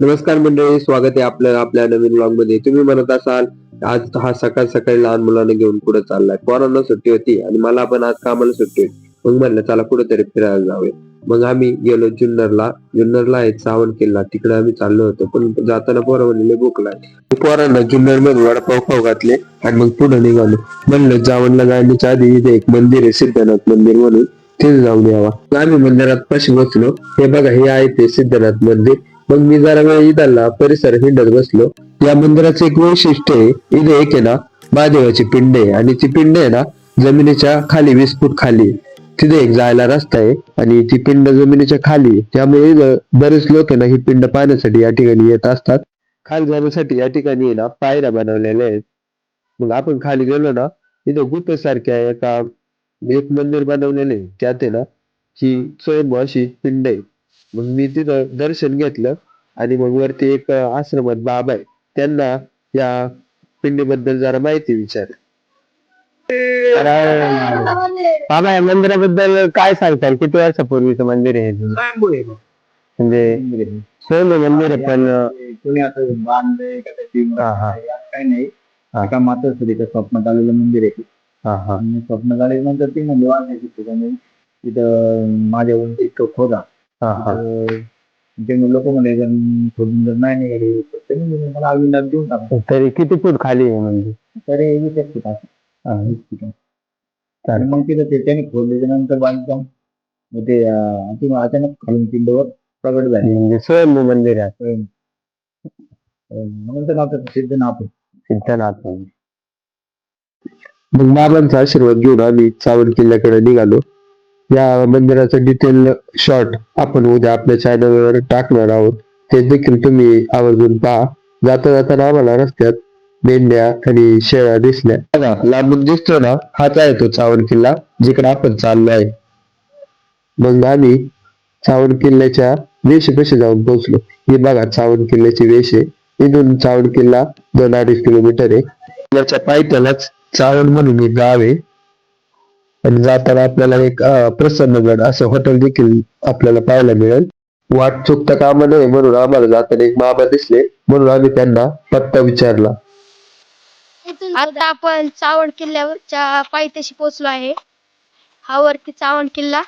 नमस्कार मंडळी स्वागत आहे आपलं आपल्या नवीन ब्लॉगमध्ये तुम्ही म्हणत असाल आज हा सकाळ सकाळी लहान मुलांना घेऊन पुढे चाललाय. पोरांना सुट्टी होती आणि मला पण आज कामाला सुट्टी होती. मग म्हणलं चला कुठेतरी फिरायला जावे मग आम्ही गेलो जुन्नरला. जुन्नरला आहे सावन किल्ला तिकडे आम्ही चाललो होतो पण जाताना पोरं म्हणले भूक लागली. पोरांना जुन्नरमध्ये वडापाव खाऊ घातले आणि मग पुढे निघालो. म्हणलं जावणला जाण्याच्या आधी इथे एक मंदिर आहे सिद्धनाथ मंदिर म्हणून. तिथे जाऊन यावा. आम्ही मंदिरात पाशी बसलो. हे बघा हे आहे ते सिद्धनाथ मंदिर. मग मी जरा वेळ इदाला परिसर हिंडत बसलो. या मंदिराचं एक वैशिष्ट्य आहे इथे एक आहे ना महादेवाची पिंड आहे. आणि ती पिंड आहे ना जमिनीच्या खाली वीस फूट खाली तिथे एक जायला रस्ता आहे आणि ती पिंड जमिनीच्या खाली त्यामुळे इथं बरेच लोक ना ही पिंड पाहण्यासाठी या ठिकाणी येत असतात. खाली जाण्यासाठी या ठिकाणी आहे ना पायऱ्या बनवलेल्या आहेत. मग आपण खाली गेलो ना इथं गुफेसारख्या एका एक मंदिर बनवलेले आहे. त्यात आहे ना ही स्वयंभू अशी पिंड आहे मग मी तिथं दर्शन घेतलं आणि मग वरती एक आश्रमात बाबा आहे त्यांना या पिंडीबद्दल जरा माहिती विचार. बाबा या मंदिराबद्दल काय सांगताल? किती वर्षापूर्वीचं मंदिर आहे हे? म्हणजे स्वयंभू मंदिर आहे पण कोणी असं बांधलंय का त्याची हा, हा. काही नाही. हा. एका मातोश्रीचं स्वप्नात आलेलं मंदिर आहे. हा हा. आणि स्वप्नात आल्यानंतर ती म्हणजे बांधायची ठिकाणी तिथं माझ्या उंची इतकं खोदा. ते लोक जर नाही निघाले तर म्हणजे मला अविनाश देऊन तरी किती फूट खाली आहे मंदिर तर वीस फुटं. आणि मग तिथं ते त्याने खोदल्याच्या नंतर बांधकाम मग ते अचानक खालून पिंडवर प्रगट झाली. म्हणजे स्वयंभू मंदिर आहे. अं, म्हणून तर नाव त्याचं सिद्धनाथ. सिद्धनाथ मग बाबांचा आशीर्वाद घेऊन आम्ही चावण किल्ल्याकडे निघालो. या मंदिराचं डिटेल शॉर्ट आपण उद्या आपल्या चॅनलवर टाकणार आहोत. ते देखील तुम्ही आवर्जून पहा. जाता जाताना आम्हाला रस्त्यात मेंढ्या आणि शेळ्या दिसल्या. बघा, लांबून दिसतो ना हाच आहे तो चावण किल्ला? जिकडे आपण चाललो आहे. मग आम्ही चावण किल्ल्याच्या वेशीपाशी जाऊन पोहोचलो? हे बघा चावण किल्ल्याची वेश. आहे इथून चावण किल्ला दोन अडीच किलोमीटर आहे. किल्ल्याच्या पायथ्यालाच चावण म्हणून एक गाव आहे. आणि जाताना आपल्याला एक प्रसन्नगड असं हॉटेल देखील आपल्याला पाहायला मिळेल. वाट चुकता कामा नये म्हणून आम्हाला जाताना एक बाबा दिसले म्हणून आम्ही त्यांना पत्ता विचारला. आता आपण चावण किल्ल्यावरच्या पायथ्याशी पोहोचलो आहे. हा वरती चावण किल्ला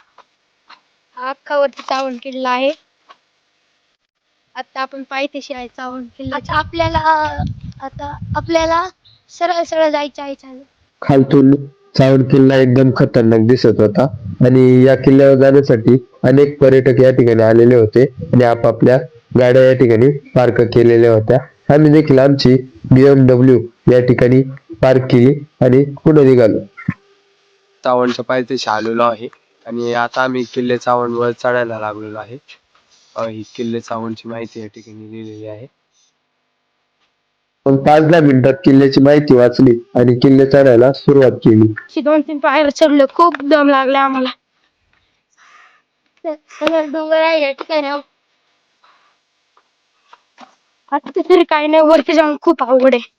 हा अख्खा वरती चावण किल्ला आहे. आता आपण पायथ्याशी आहे चावण किल्ला आपल्याला आता आपल्याला सरळ सरळ जायचं आहे चालू. खालतून चावण किल्ला एकदम खतरनाक दिसत होता. आणि या किल्ल्यावर जाण्यासाठी अनेक पर्यटक या ठिकाणी आलेले होते आणि आपापल्या गाड्या या ठिकाणी पार्क केलेल्या होत्या. आम्ही देखील आमची बीएमडब्ल्यू या ठिकाणी पार्क केली आणि पुढे निघालो. चावणच्या पायथ्याशी आलेलो आहे. आणि आता आम्ही किल्ले चावणवर चढायला लागलेलो आहे. ही किल्ले चावणची माहिती या ठिकाणी लिहिलेली आहे. मग पाच दहा मिनिटात किल्ल्याची माहिती वाचली आणि किल्ले चढायला सुरुवात केली. अशी दोन तीन पायऱ्या चढलो खूप दम लागला आम्हाला. डोंगर आहे या ठिकाणी. आता तरी काही नाही वरती जाऊन खूप अवघड आहे.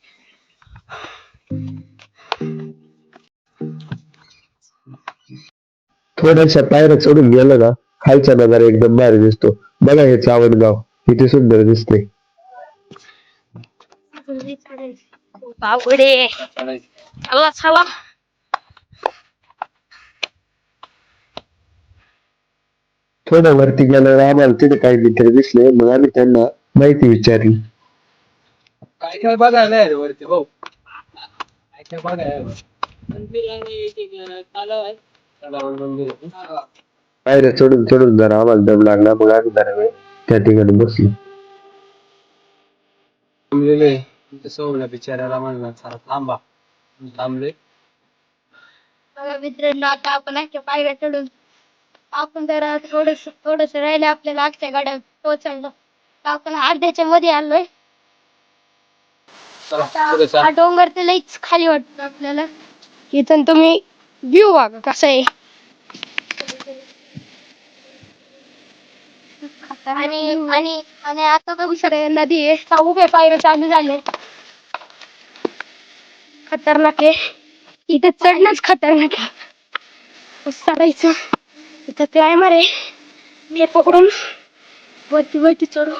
थोड्याशा पायऱ्या चढून गेलं ना खालचा नजारा एकदम भारी दिसतो. बघा हे चावण गाव किती सुंदर दिसते. खूप अवघड आहे चला चला. थोडं वरती गेल्यावर आम्हाला तिथे काही मित्र दिसले. मग आम्ही त्यांना माहिती विचारली. काय काय बघायला आहे रे वरती भाऊ? काय काय बघायला पायऱ्या चढून चढून जरा आम्हाला दम लागला. मग आम्ही जरा वेळ त्या ठिकाणी बसलो. सोहळ्या बिचाऱ्याला म्हणला चला थांबा थांबले बघा मित्रांनो आता आपण अख्ख्या पायऱ्या चढून आपण जरा थोडस थोडस राहिले आपल्याला अख्ख्या गाड्या पोहोचायला तर आपण अर्ध्याच्या मध्ये आलोय चला हा. डोंगर ते लईच खाली वाटतो आपल्याला इथून तुम्ही व्ह्यू बघा कसं आहे आणि आणि आणि आता तर दुसरे नदी आहे उभे पायऱ्या चालू झाले खतरनाक आहे. इथं चढणंच खतरनाक आहे. चढायचं. इथं क्लायमर आहे. मी पकडून वरती वरती चढू.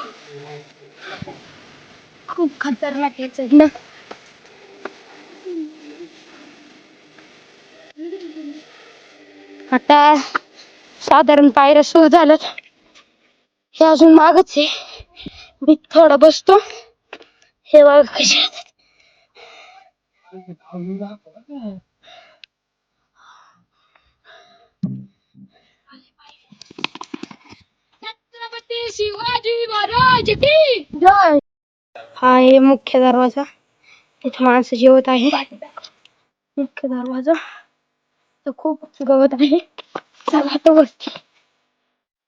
खूप खतरनाक आहे चढणं. आता साधारण पायऱ्या सुरू झाल्यात. हे अजून मागच आहे. मी थोडं बसतो. हे बघ कशा शिवाजी हा आहे मुख्य दरवाज़ा। इथे माणसं जेवत आहे मुख्य दरवाज़ा। तर खूप गवत आहे चला तो वरती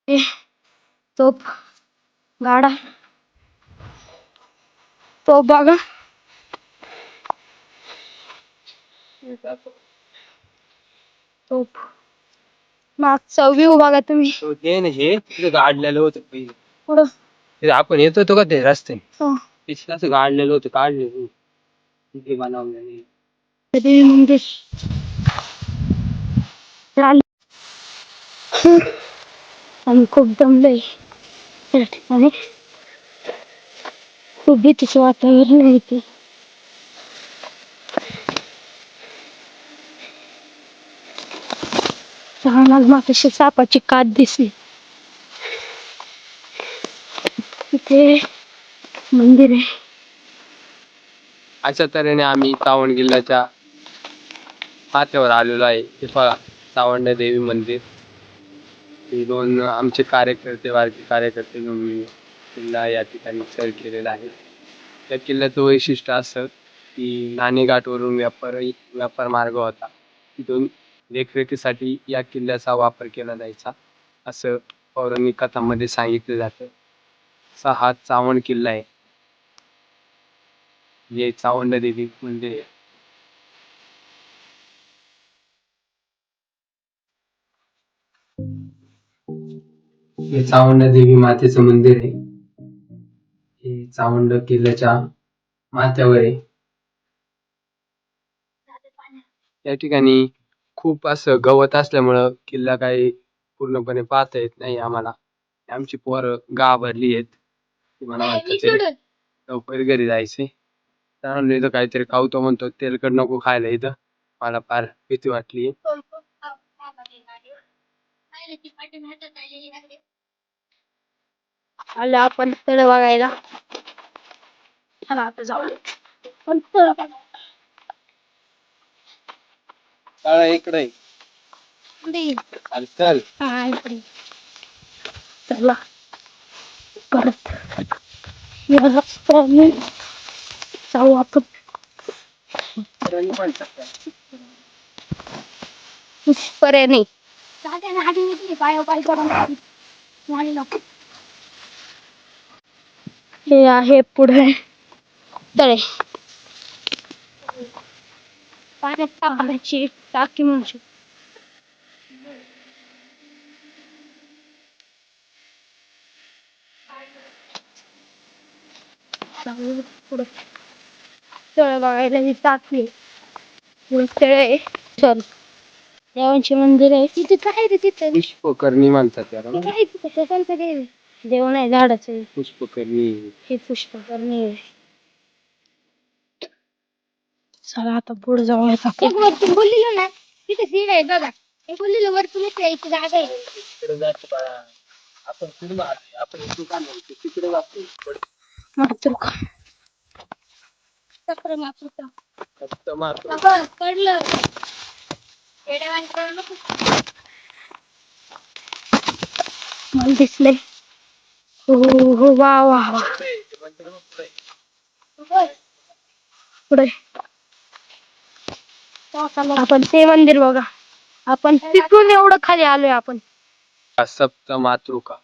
हे तोप गाडा तोप बघा तोप मागचा व्ह्यू बघा तुम्ही. तो ते ना हे. तिथं काढलेलं होतं पहिले. पुढं. ते आपण येत होतो का ते रस्ते? हो. तिथं असं काढलेलं होतं. काढलेलं तिथे बनवलेलं देवी मंदिर चाल आम्ही खूप दमलोय. या ठिकाणी. खूप भीतीचं वातावरण आहे ते लहान मागाशी सापाची कात दिसली. इथे मंदिर आहे. अशा तऱ्हेने आम्ही सावण किल्ल्याच्या पात्यावर आलेलो आहे. हे बघा चावंड देवी मंदिर. हे दोन आमचे कार्यकर्ते वारकी कार्यकर्ते घेऊन मी किल्ला या ठिकाणी सर केलेला आहे. त्या किल्ल्याचं वैशिष्ट्य असं की नाणेघाटवरून व्यापारी व्यापार मार्ग होता. तिथून देखरेखीसाठी या किल्ल्याचा वापर केला जायचा असं पौराणिक कथांमध्ये सांगितलं जातं. असा हा चावण किल्ला आहे. जे चावंड देवी मंदिर आहे हे चावंड देवी मातेचं मंदिर आहे. हे चावंड किल्ल्याच्या माथ्यावर आहे. या ठिकाणी खूप असं गवत असल्यामुळं किल्ला काही पूर्णपणे पाहता येत नाही आम्हाला. आमची पोरं घाबरली आहेत. ती मला वाटतं लवकर घरी जायचे. त्यानंतर इथं काहीतरी खाऊ तो म्हणतो. तेलकट नको खायला इथं. मला फार भीती वाटली आलो आपण तळ बघायला. चला आता जाऊ पण तळ बघायला. काळा इकडे दे. अरे चल हा, इकडे. चला परत या रस्त्याने जाऊ आपण पुष्परेने पाय पाय हे आहे पुढे तळे पाण्यात टाकण्याची टाकी म्हणजे पुढे तळ बघायला ही पुढे तळ आहे चल देवांचे मंदिर आहे तिथे काय रे तिथे पुष्पकर्णी म्हणतात त्याला काय तिथे कशांचं काय? देव नाही झाडाचं पुष्पकर्णी हे पुष्प करणे चला आता पुढे जाऊ एक वरती बोललेलो ना तिथे सीड आहे बघा एक बोललेलो वरती नसते इथे जागा आहे तिकडे जातो बाळा. आपण तिकडे जातो. आपण इकडून का नाही? तिकडे जातो. मातृका चक्र मातृका फक्त मात्र बाबा पडलं येड्यावानी करू नको. मला दिसलंय हो हो वा वा वा पुढे आपण ते मंदिर बघा. आपण तिथून एवढं खाली आलोय आपण. सप्त मातृका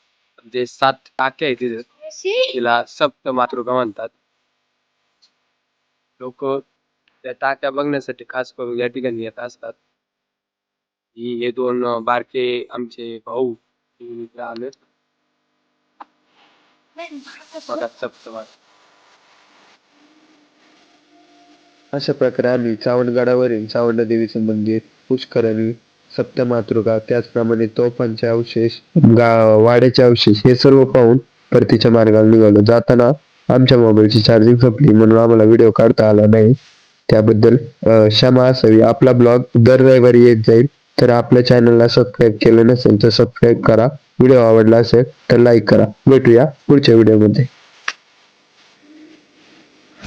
जे सात टाक्या आहेत तिथे तिला सप्त मातृका म्हणतात. लोक त्या टाक्या बघण्यासाठी खास करून या ठिकाणी येत असतात. ही हे दोन बारके आमचे भाऊ इथे आले बघा सप्त मातृका अशा प्रकारे आम्ही चावंडगडावरील चावंडदेवीचं मंदिर पुष्करणी सप्तमातृका त्याचप्रमाणे तोफांचे अवशेष गा वाड्याचे अवशेष हे सर्व पाहून परतीच्या मार्गाला निघालो. जाताना आमच्या मोबाईलची चार्जिंग संपली म्हणून आम्हाला व्हिडिओ काढता आला नाही. त्याबद्दल क्षमा असावी. आपला ब्लॉग दर रविवारी येत जाईल. तर आपल्या चॅनलला सबस्क्राईब केलं नसेल तर सबस्क्राईब करा. व्हिडिओ आवडला असेल तर लाईक करा. भेटूया पुढच्या व्हिडिओमध्ये.